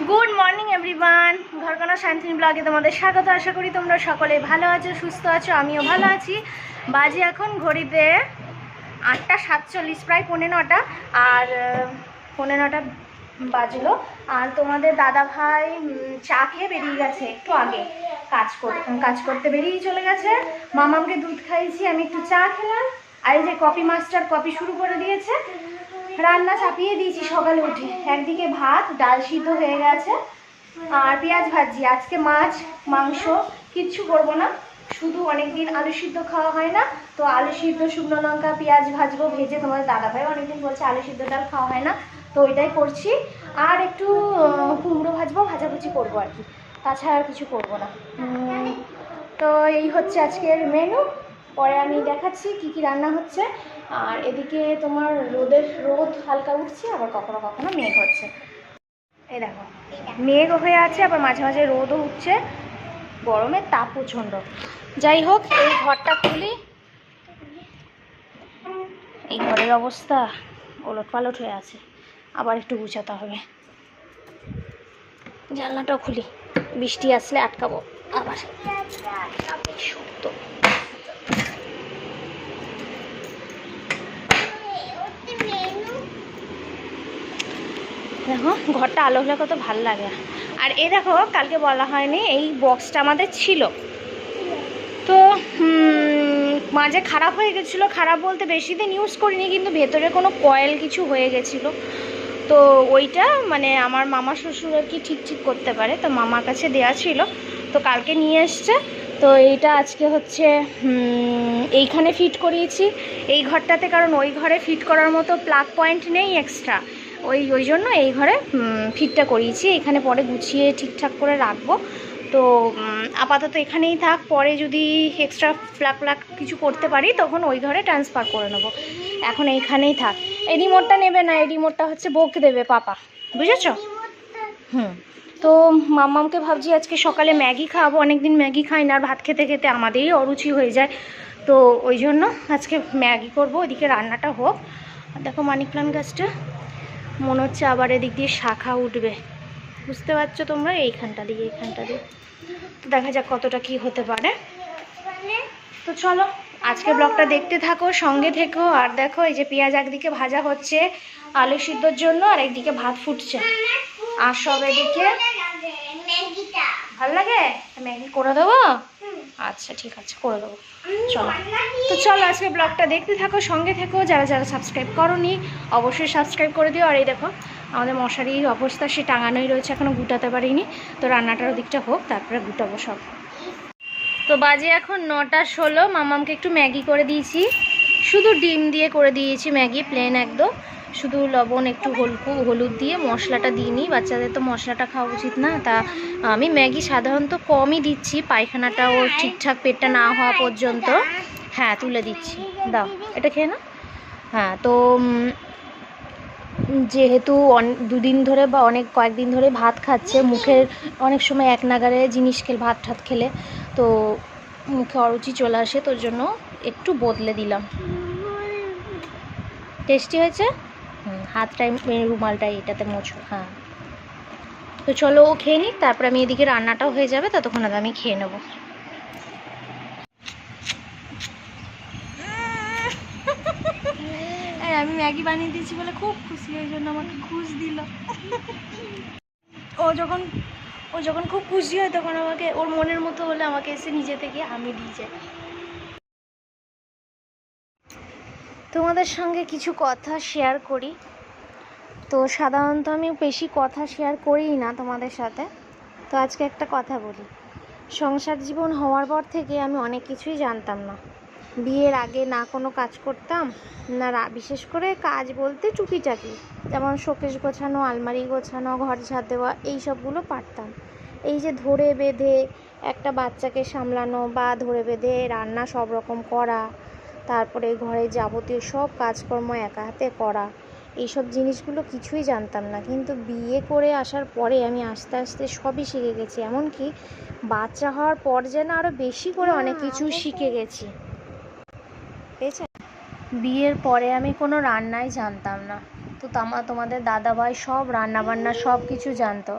Good morning everyone ঘরকোনা শান্তিনী ব্লগে তোমাদের স্বাগত। আশা করি তোমরা সকলে ভালো আছো সুস্থ আছো আমিও ভালো আছি। বাজে এখন ঘড়িতে আটটা সাতচল্লিশ প্রায় পৌনে নটা। আর আহ, পৌনে নটা বাজলো। আর তোমাদের দাদা ভাই চা খেয়ে বেরিয়ে গেছে একটু আগে। কাজ করতে কাজ করতে বেরিয়ে চলে গেছে। মামামকে দুধ খাইয়েছি আমি একটু চা খেলাম। আর এই যে কপি মাস্টার কপি শুরু করে দিয়েছে। রান্না চাপিয়ে দিয়েছি সকালে উঠে। একদিকে ভাত, ডাল সিদ্ধ হয়ে গেছে, আর পেঁয়াজ ভাজি আজকে মাছ, মাংস, কিচ্ছু করব না। শুধু অনেকদিন আলু সিদ্ধ খাওয়া হয় না, তো আলু সিদ্ধ, শুকনো লঙ্কা, পেঁয়াজ ভাজবো, ভেজে তোমাদের দাদাভাই অনেকদিন বলছে আলু সিদ্ধ ডাল খাওয়া হয় না, তো ওইটাই করছি। আর একটু কুমড়ো ভাজবো, ভাজাভুজি করব আর কি। তাছাড়া আর কিছু করব না। তো এই হচ্ছে আজকের মেনু পরে আমি দেখাচ্ছি কি কি রান্না হচ্ছে। আর এদিকে তোমার রোদের রোদ হালকা উঠছে, আবার কখনো কখনো মেঘ হচ্ছে। এই দেখো, মেঘ হয়ে আছে, আবার মাঝে মাঝে রোদও উঠছে। গরমের তাপ প্রচণ্ড। যাই হোক, এই ঘরটা খুলি। এই ঘরের অবস্থা ওলট পালট হয়ে আছে। আবার একটু গুছাতে হবে। জানলাটাও খুলি। বৃষ্টি আসলে আটকাবো। আবার। শক্ত দেখো, ঘরটা আলো হলে কত ভালো লাগে। আর এ দেখো, কালকে বলা হয়নি, এই বক্সটা আমাদের ছিল। তো মাঝে খারাপ হয়ে গেছিল, খারাপ বলতে বেশি দিন ইউজ করিনি, কিন্তু ভেতরে কোনো কয়েল কিছু হয়ে গেছিল। তো ওইটা মানে আমার মামা শ্বশুর আর কি ঠিক ঠিক করতে পারে, তো মামার কাছে দেয়া ছিল। তো কালকে নিয়ে এসছে, তো এইটা আজকে হচ্ছে এইখানে ফিট করিয়েছি। এই ঘরটাতে কারণ ওই ঘরে ফিট করার মতো প্লাগ পয়েন্ট নেই এক্সট্রা ওই ওই জন্য এই ঘরে ফিটটা করিয়েছি। এখানে পরে গুছিয়ে ঠিকঠাক করে রাখব। তো আপাতত এখানেই থাক। পরে যদি এক্সট্রা ফ্ল্যাগ ফ্ল্যাগ কিছু করতে পারি, তখন ওই ঘরে ট্রান্সফার করে নেব। এখন এইখানেই থাক। এই রিমোটটা নেবে না, এই রিমোটটা হচ্ছে বকে দেবে পাপা। বুঝেছ? হুম। তো, মাম্মামকে ভাবছি আজকে সকালে ম্যাগি খাওয়াবো। অনেকদিন ম্যাগি খাই না, আর ভাত খেতে খেতে আমাদেরই অরুচি হয়ে যায়। তো, ওই জন্য আজকে ম্যাগি করব। ওইদিকে রান্নাটা হোক। দেখো মানি প্লান্ট গাছটা। মনে হচ্ছে আবার এদিক দিয়ে শাখা উঠবে। বুঝতে পারছ তোমরা? এইখানটা দিয়ে এইখানটা দিয়ে। তো দেখা যাক কতটা কি হতে পারে। তো চলো আজকে ব্লগটা দেখতে থাকো সঙ্গে থেকো। আর দেখো এই যে পেঁয়াজ একদিকে ভাজা হচ্ছে আলু সিদ্ধর জন্য আর একদিকে ভাত ফুটছে। আর সব এদিকে ভালো লাগে? ম্যাগি করে দেবো? আচ্ছা ঠিক আছে, করে দেবো। চলো। তো চলো, আজকে ব্লগটা দেখতে থাকো, সঙ্গে থেকো, যারা যারা সাবস্ক্রাইব করনি, অবশ্যই সাবস্ক্রাইব করে দিও। আর এই দেখো, আমাদের মশারির অবস্থা, সে টাঙানোই রয়েছে এখনও গুটাতে পারিনি। তো রান্নাটার দিকটা হোক, তারপরে গুটাবো সব। তো বাজে এখন নটা ষোলো, মামামকে একটু ম্যাগি করে দিয়েছি। শুধু ডিম দিয়ে করে দিয়েছি ম্যাগি প্লেন একদম। শুধু লবণ, একটু হলকু হলুদ দিয়ে মশলাটা দিইনি বাচ্চাদের তো মশলাটা খাওয়া উচিত না। তা আমি ম্যাগি সাধারণত কমই দিচ্ছি। পায়খানাটা ওর ঠিকঠাক পেটটা না হওয়া পর্যন্ত। হ্যাঁ তুলে দিচ্ছি। দাও, এটা খেয়ে না হ্যাঁ তো যেহেতু দুদিন ধরে বা অনেক কয়েকদিন ধরে ভাত খাচ্ছে, মুখের অনেক সময় এক নাগারে জিনিস খেলে, ভাত ঠাত খেলে, তো মুখে অরুচি চলে আসে, তোর জন্য একটু বদলে দিলাম। টেস্টি হয়েছে? হাতটাই এই রুমালটাই এটাতে মোছো হ্যাঁ। তো চলো ও খেয়ে নিক, তারপর আমি এদিকে রান্নাটাও হয়ে যাবে, ততক্ষণ আমি খেয়ে নেব। আমি ম্যাগি বানিয়ে দিয়েছি বলে খুব খুশি, ওই জন্য আমাকে ঘুষ দিল। ও যখন ও যখন খুব খুশি হয়, তখন আমাকে, ওর মনের মতো হলে আমাকে এসে নিজে থেকে আমি দিয়ে যায়। তোমাদের সঙ্গে কিছু কথা শেয়ার করি। তো সাধারণত আমি বেশি কথা শেয়ার করিই না তোমাদের সাথে। তো আজকে একটা কথা বলি। সংসার জীবন হওয়ার পর থেকে আমি অনেক কিছুই জানতাম না। বিয়ের আগে না কোনো কাজ করতাম, না বিশেষ করে কাজ বলতে টুকিটাকি। যেমন শোকেশ গোছানো, আলমারি গোছানো, ঘর ঝাড় দেওয়া, এই সবগুলো পারতাম। এই যে ধরে বেঁধে একটা বাচ্চাকে সামলানো বা ধরে বেঁধে রান্না সব রকম করা তারপরে ঘরে যাবতীয় সব কাজকর্ম একা হাতে করা। এইসব জিনিসগুলো কিছুই জানতাম না কিন্তু বিয়ে করে আসার পরে আমি আস্তে আস্তে সবই শিখে গেছি। এমনকি বাচ্চা হওয়ার পর যেন আরও বেশি করে অনেক কিছু শিখে গেছি। বিয়ের পরে আমি কোনো রান্নাই জানতাম না। তো তামা তোমাদের দাদাভাই সব রান্না বান্না সব কিছু জানতো।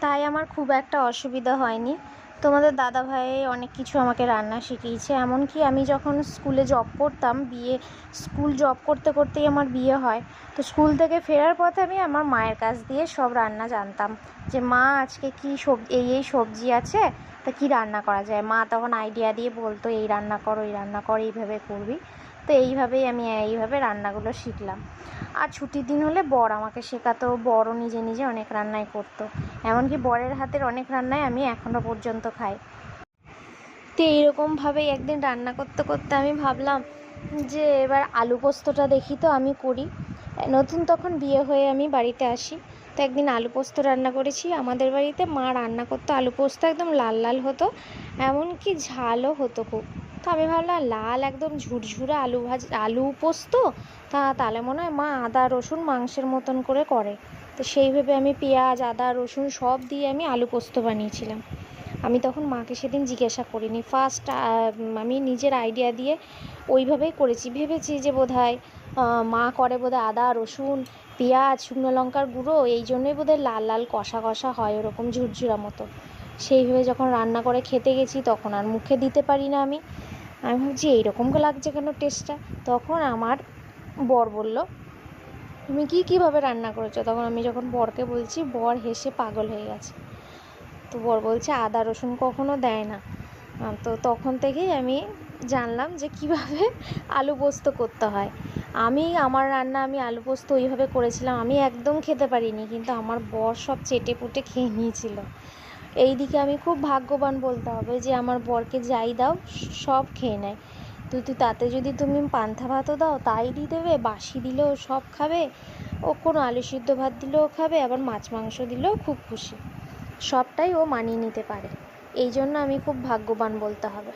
তাই আমার খুব একটা অসুবিধা হয়নি। তোমাদের দাদা ভাই অনেক কিছু আমাকে রান্না শিখিয়েছে। এমনকি আমি যখন স্কুলে জব করতাম, বিয়ে, স্কুল জব করতে করতেই আমার বিয়ে হয়। তো স্কুল থেকে ফেরার পথে আমি আমার মায়ের কাছ দিয়ে সব রান্না জানতাম। যে মা, আজকে কি সব, এই এই সবজি আছে, তা কি রান্না করা যায়? মা তখন আইডিয়া দিয়ে বলতো, এই রান্না করো এই রান্না করো, এইভাবে করবি। তো এইভাবেই আমি এইভাবে রান্নাগুলো শিখলাম। আর ছুটির দিন হলে বর আমাকে শেখাতো, বরও নিজে নিজে অনেক রান্নাই করতো। এমনকি বরের হাতের অনেক রান্নাই আমি এখনও পর্যন্ত খাই। তো এইরকমভাবেই একদিন রান্না করতে করতে আমি ভাবলাম যে এবার আলু পোস্তটা দেখি তো আমি করি। নতুন তখন বিয়ে হয়ে আমি বাড়িতে আসি। তো একদিন আলু পোস্ত রান্না করেছি। আমাদের বাড়িতে মা রান্না করতো। আলু পোস্ত একদম লাল লাল হতো, এমনকি ঝালও হতো খুব। তো আমি ভাবলাম, লাল একদম ঝুরঝুরে আলু ভাজ, আলু পোস্ত, তা তাহলে মনে হয় মা আদা, রসুন মাংসের মতন করে করে। তো সেই ভেবে আমি পেঁয়াজ, আদা, রসুন সব দিয়ে আমি আলু পোস্ত বানিয়েছিলাম। আমি তখন মাকে সেদিন জিজ্ঞাসা করিনি। ফার্স্ট আমি নিজের আইডিয়া দিয়ে ওইভাবেই করেছি। ভেবেছি যে বোধ মা করে বোধহয় আদা, রসুন, পেঁয়াজ, শুকনো লঙ্কার গুঁড়ো, এই জন্যই বোধহয় লাল লাল কষা কষা হয় ওরকম ঝুরঝুরা মতো। সেইভাবে যখন রান্না করে খেতে গেছি, তখন আর মুখে দিতে পারি না আমি। আমি ভাবছি, এইরকম লাগছে কেন টেস্টটা তখন আমার বর বলল, তুমি কী কীভাবে রান্না করেছ? তখন আমি যখন বরকে বলছি, বর হেসে পাগল হয়ে গেছে। তো বর বলছে, আদা রসুন কখনো দেয় না। তো তখন থেকেই আমি জানলাম যে কীভাবে আলু পোস্ত করতে হয়। আমি, আমার রান্না আমি আলু পোস্ত ওইভাবে করেছিলাম, আমি একদম খেতে পারিনি, কিন্তু আমার বর সব চেটে পুটে খেয়ে নিয়েছিল। এই দিকে আমি খুব ভাগ্যবান বলতে হবে যে আমার বরকে যাই দাও, সব খেয়ে নেয়। তো তুই তাতে যদি তুমি পান্থা ভাতও দাও তাই দিয়ে দেবে, বাসি দিলেও সব খাবে, ও কোনো আলু সিদ্ধ ভাত দিলেও খাবে, আবার মাছ মাংস দিলেও খুব খুশি। সবটাই ও মানিয়ে নিতে পারে। এই জন্য আমি খুব ভাগ্যবান বলতে হবে।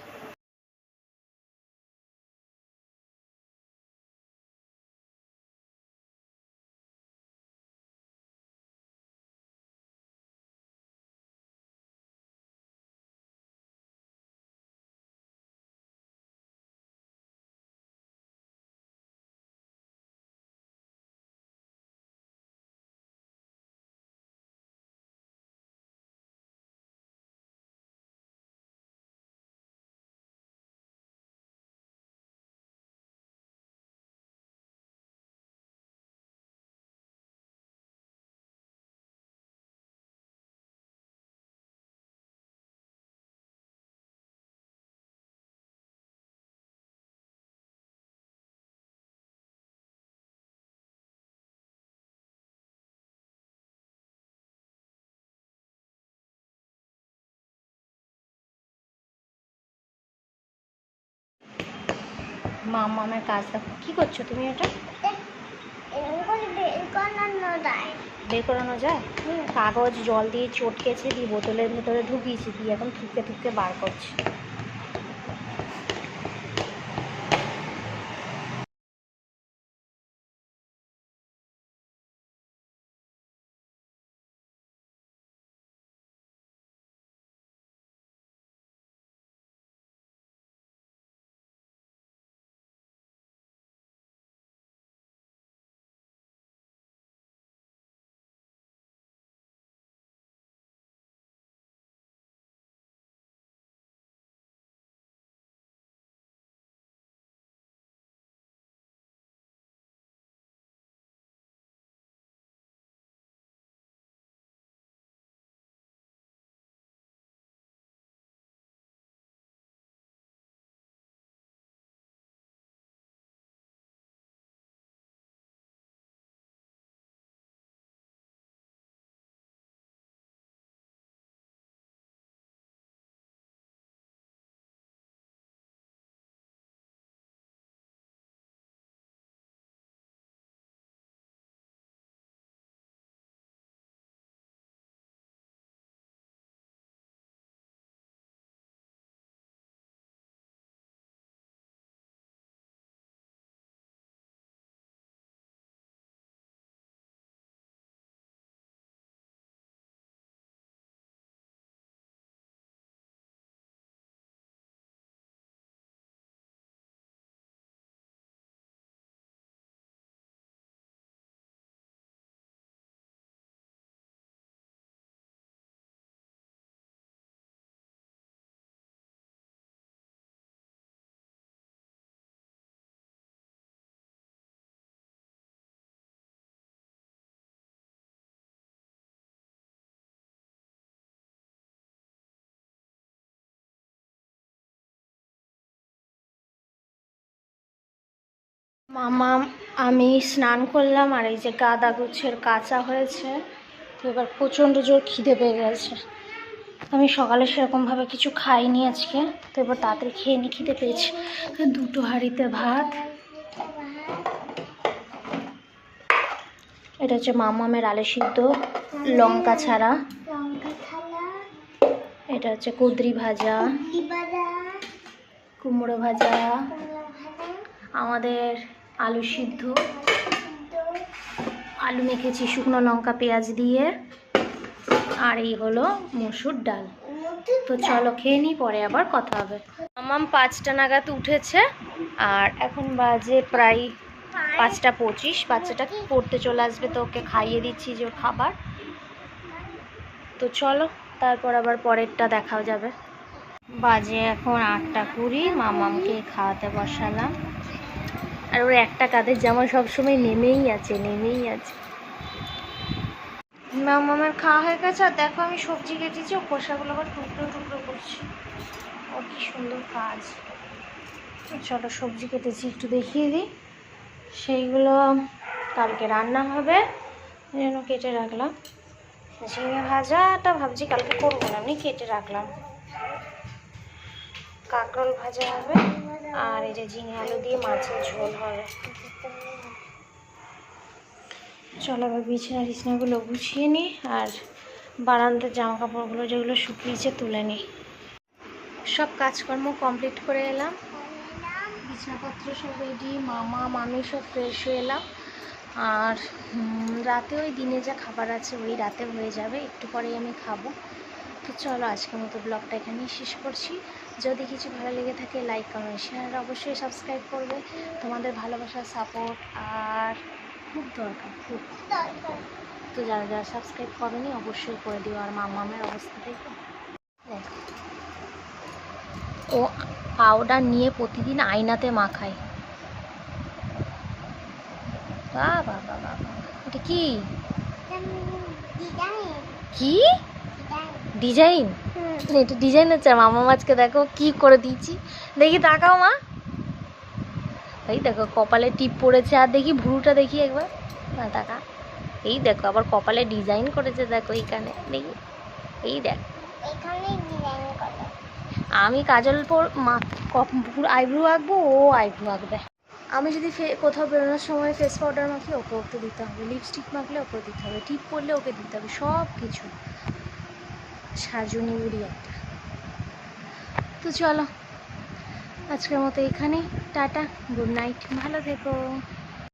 মামামের কাজ দেখো কী করছ তুমি এটা? বের করানো যায়? বের করানো যায় কাগজ জল দিয়ে চটকেছে দিয়ে বোতলের ভেতরে ঢুকিয়েছি দিয়ে এখন থুকে থুকে বার করছি। মামা আমি স্নান করলাম আর এই যে গাদা গুছের কাঁচা হয়েছে তো এবার প্রচণ্ড জোর খিদে পেয়ে গেছে। আমি সকালে সেরকমভাবে কিছু খাইনি আজকে তো এবার তাড়াতাড়ি খেয়ে নি খিদে পেয়েছি। দুটো হাঁড়িতে ভাত। এটা হচ্ছে মামামের আলু সিদ্ধ লঙ্কা ছাড়া। এটা হচ্ছে কুদরি ভাজা। কুমড়ো ভাজা। আমাদের আলু সিদ্ধ। আলু মেখেছি শুকনো লঙ্কা, পেঁয়াজ দিয়ে। আর এই হলো মসুর ডাল। তো চলো খেয়ে নিই পরে আবার কথা হবে। মামাম পাঁচটা নাগাদ উঠেছে, আর এখন বাজে প্রায় পাঁচটা পঁচিশ। বাচ্চাটা পড়তে চলে আসবে, তো ওকে খাইয়ে দিচ্ছি যে খাবার। তো চলো, তারপর আবার পরেরটা দেখা যাবে। বাজে এখন আটটা কুড়ি, মামামকে খাওয়াতে বসালাম। আর ওর একটা কাঁধের জামা সবসময় নেমেই আছে নেমেই আছে। মামামের খাওয়া হয়ে গেছে, আর দেখো আমি সবজি কেটেছি, ও খোসাগুলো আবার টুকরো টুকরো করছি। ও কি সুন্দর কাজ। চলো সবজি কেটেছি, একটু দেখিয়ে দিই। সেইগুলো কালকে রান্না হবে জন্য কেটে রাখলাম। ঝিঙে ভাজাটা ভাবছি কালকে করব না, আমি কেটে রাখলাম। কাঁকরোল ভাজা হবে। আর এই যে ঝিঙে আলু দিয়ে মাছের ঝোল হবে চলো এবার বিছানা টিছনাগুলো গুছিয়ে নিই আর বারান্দার জামা কাপড়গুলো যেগুলো শুকিয়েছে তুলে নিই। সব কাজকর্ম কমপ্লিট করে এলাম। বিছানাপত্র সব রেডি মামা, মামি সব ফ্রেশ হয়ে এলাম। আর রাতে ওই দিনে যা খাবার আছে ওই রাতে হয়ে যাবে। একটু পরেই আমি খাব। তো চলো আজকের মতো ব্লগটা এখানেই শেষ করছি। যদি কিছু ভালো লেগে থাকে লাইক কমেন্ট শেয়ার অবশ্যই সাবস্ক্রাইব করবে। তোমাদের ভালোবাসার সাপোর্ট আর খুব দরকার খুব। তো যারা যারা সাবস্ক্রাইব করেনি অবশ্যই করে দিও। আর মামামের অবস্থা দেখো। ও পাউডার নিয়ে প্রতিদিন আয়নাতে মাখায়। বাহ বাহ। এটা কি? কি? ডিজাইন এটা ডিজাইন হচ্ছে মামা মাছকে দেখো কি করে দিয়েছি। দেখি তাকাও মা। এই দেখো কপালে টিপ পড়েছে আর দেখি ভুরুটা দেখি একবার। না তাকা। এই দেখো আবার কপালে ডিজাইন করেছে দেখো এইখানে দেখি। এই দেখ। আমি কাজল পর মা আইব্রু আঁকবো ও আইব্রু আঁকবে। আমি যদি কোথাও বেরোনোর সময় ফেস পাউডার মাখি ওকে ওকে দিতে হবে। লিপস্টিক মাখলে ওকে দিতে হবে টিপ পরলে ওকে দিতে হবে সব কিছু সাজুনি বুড়ি একটা। তো চলো আজকের মতো এখানে টাটা গুড নাইট ভালো থেকো।